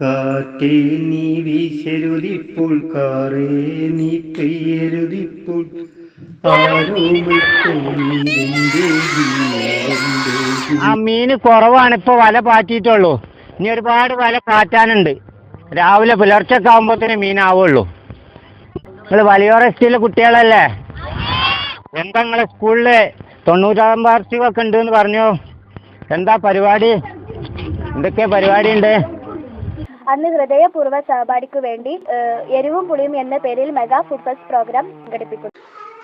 കാറ്റേ നീ വീശരുതിപ്പോൾ കാറേ നീ പെയ്യരുതിപ്പോൾ. ആ മീന് കുറവാണ് ഇപ്പൊ വല പാറ്റിയിട്ടുള്ളൂ. ഇനി ഒരുപാട് വല പാറ്റാനുണ്ട്. രാവിലെ പുലർച്ചൊക്കെ ആകുമ്പോഴത്തേന് മീനാവുള്ളൂ. നിങ്ങൾ വലിയോറ എസ്റ്റിയിലെ കുട്ടികളല്ലേ? എന്താ നിങ്ങളെ സ്കൂളിൽ തൊണ്ണൂറ്റാം വാർഷികമൊക്കെ ഉണ്ട് എന്ന് പറഞ്ഞു? എന്താ പരിപാടി? എന്തൊക്കെയാ പരിപാടി ഉണ്ട്? അന്ന് ഹൃദയപൂർവ സഹപാഠിക്കു വേണ്ടി എരിവും പുളിയും എന്ന പേരിൽ മെഗാ ഫുഡ് ഫെസ്റ്റ് പ്രോഗ്രാം സംഘടിപ്പിക്കുന്നു.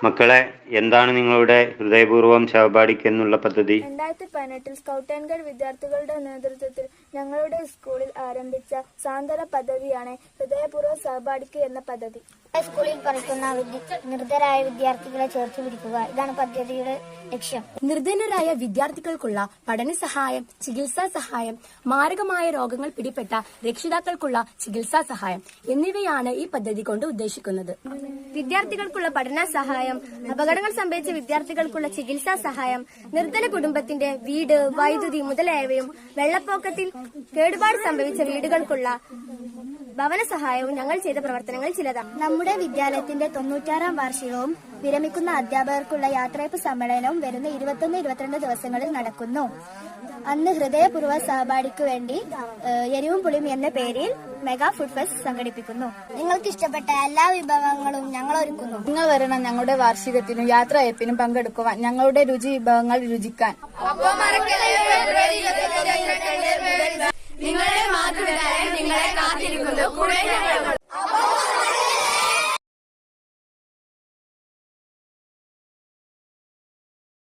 മക്കളെ എന്താണ് നിങ്ങളുടെ ഹൃദയപൂർവം ശവപാടിക്ക് എന്നുള്ള പദ്ധതി? രണ്ടായിരത്തി പതിനെട്ടിൽ സ്കൗട്ട് ആൻഡ് ഗൈഡ് വിദ്യാർത്ഥികളുടെ നേതൃത്വത്തിൽ ഞങ്ങളുടെ സ്കൂളിൽ ആരംഭിച്ച സാന്ത്വന പദ്ധതിയാണ് ഹൃദയപൂർവ സഹപാഠിക്ക് എന്ന പദ്ധതി. സ്കൂളിൽ പഠിക്കുന്ന നിർദ്ധരായ വിദ്യാർത്ഥികളെ ചേർത്ത് പിടിക്കുക. ഇതാണ് പദ്ധതിയുടെ ലക്ഷ്യം. നിർധനരായ വിദ്യാർത്ഥികൾക്കുള്ള പഠന സഹായം ചികിത്സാ സഹായം മാരകമായ രോഗങ്ങൾ പിടിപെട്ട രക്ഷിതാക്കൾക്കുള്ള ചികിത്സാ സഹായം എന്നിവയാണ് ഈ പദ്ധതി കൊണ്ട് ഉദ്ദേശിക്കുന്നത്. വിദ്യാർത്ഥികൾക്കുള്ള പഠന സഹായം അപകടങ്ങൾ സംഭവിച്ച വിദ്യാർത്ഥികൾക്കുള്ള ചികിത്സാ സഹായം നിർദ്ധന കുടുംബത്തിന്റെ വീട് വൈദ്യുതി മുതലായവയും വെള്ളപ്പൊക്കത്തിൽ കേടുപാട് സംഭവിച്ച വീടുകൾക്കുള്ള ഭവന സഹായവും ഞങ്ങൾ ചെയ്ത പ്രവർത്തനങ്ങളിൽ ചിലതാണ് നമ്മുടെ വിദ്യാലയത്തിന്റെ തൊണ്ണൂറ്റാറാം വാർഷികവും വിരമിക്കുന്ന അധ്യാപകർക്കുള്ള യാത്രയപ്പ് സമ്മേളനവും വരുന്ന ഇരുപത്തൊന്ന് ഇരുപത്തിരണ്ട് ദിവസങ്ങളിൽ നടക്കുന്നു. അന്ന് ഹൃദയപൂർവ സഹപാഠിക്ക് വേണ്ടി എരിവും പുളിയും എന്ന പേരിൽ മെഗാ ഫുഡ് ഫെസ്റ്റ് സംഘടിപ്പിക്കുന്നു. നിങ്ങൾക്ക് ഇഷ്ടപ്പെട്ട എല്ലാ വിഭവങ്ങളും ഞങ്ങൾ ഒരുക്കുന്നു. നിങ്ങൾ വരണം ഞങ്ങളുടെ വാർഷികത്തിനും യാത്രയപ്പിനും പങ്കെടുക്കുവാൻ ഞങ്ങളുടെ രുചി വിഭവങ്ങൾ രുചിക്കാൻ. നിങ്ങളുടെ മാതൃവിദ്യാലയം നിങ്ങളെ കാത്തിരിക്കുന്നു